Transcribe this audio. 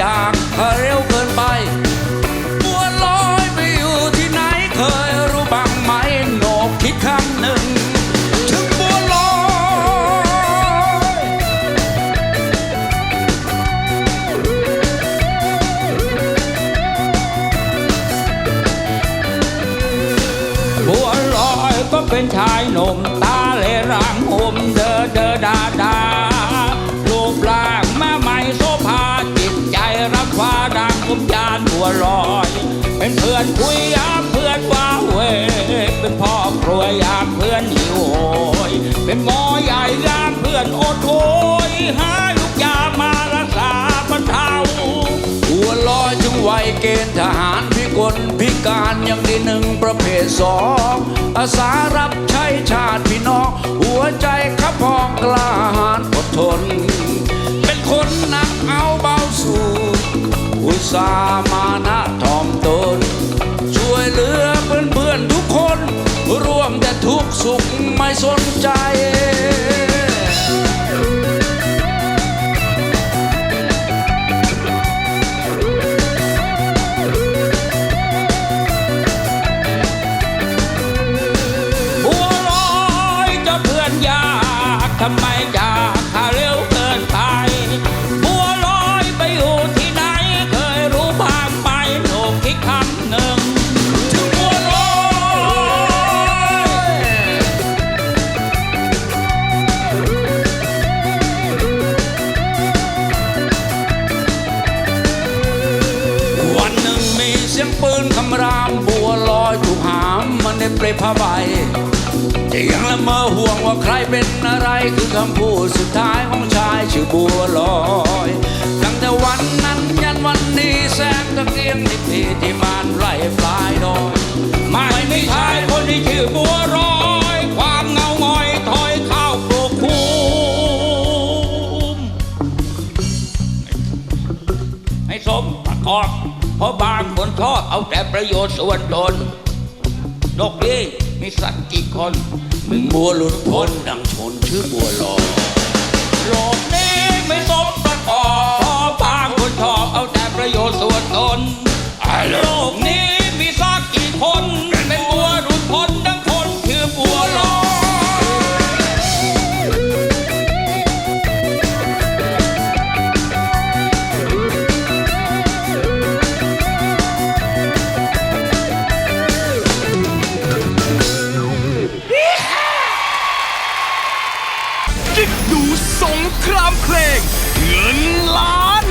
จากเร็วเกินไปบัวลอยไปอยู่ที่ไหนเคยรู้บ้างไหมโหนกคิดครั้งหนึ่งถึงบัวลอยบัวลอยก็เป็นชายหนุ่มตา ลอย เป็นเพื่อนคุยยามเพื่อนว่าเว เป็นพ่อครัวยามเพื่อนหิวโหยเป็นหมอใหญ่ยามเพื่อนอดโอยหาลูกยามารักษาบรรเทาหัวลอยถึงวัยเกณฑ์ทหารพิกลพิการยังดีหนึ่งประเภทสองอาสารับใช้ชาติพี่น้องหัวใจ สามานะทอมตน ช่วยเหลือเพื่อนเพื่อนทุกคน ร่วมแต่ทุกสุขไม่สนใจำรามบัวลอยถูกหามมันในเปรผ้าใบจะยังละเมอห่วงว่าใครเป็นอะไรคือคำพูดสุดท้ายของชายชื่อบัวลอย ชอบเอาแต่ประโยชน์ส่วนตนดอกนี้มีสัตว์กี่คนมึงบัวหลุดพ้นดังชนชื่อบัวลอยโลกนี้ไม่สมประกอบพราะบางคนชอบเอาแต่ประโยชน์ส่วนตนโลกนี้มีสักกี่คน สงครามเพลงเงินล้าน